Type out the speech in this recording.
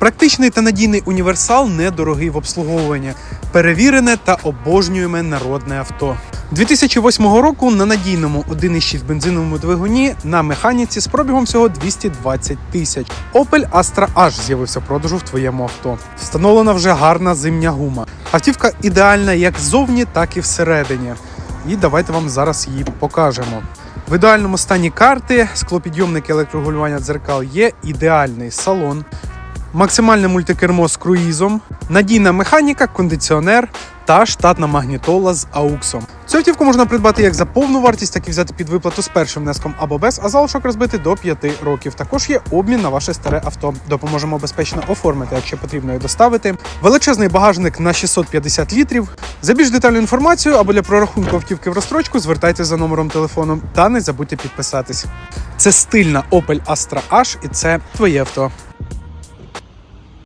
Практичний та надійний універсал недорогий в обслуговуванні, перевірене та обожнюєме народне авто. 2008 року на надійному 1,6 бензиновому двигуні на механіці з пробігом всього 220 тисяч. Opel Astra H з'явився в продажу в твоєму авто. Встановлена вже гарна зимня гума. Автівка ідеальна як ззовні, так і всередині. І давайте вам зараз її покажемо. В ідеальному стані карти, склопідйомники електрорегулювання дзеркал є, ідеальний салон, максимальне мультикермо з круїзом, надійна механіка, кондиціонер та штатна магнітола з ауксом. Цю автівку можна придбати як за повну вартість, так і взяти під виплату з першим внеском або без, а залишок розбити до 5 років. Також є обмін на ваше старе авто. Допоможемо безпечно оформити, якщо потрібно і доставити. Величезний багажник на 650 літрів. За більш детальну інформацію або для прорахунку автівки в розстрочку звертайтеся за номером телефону та не забудьте підписатись. Це стильна Opel Astra H і це твоє авто.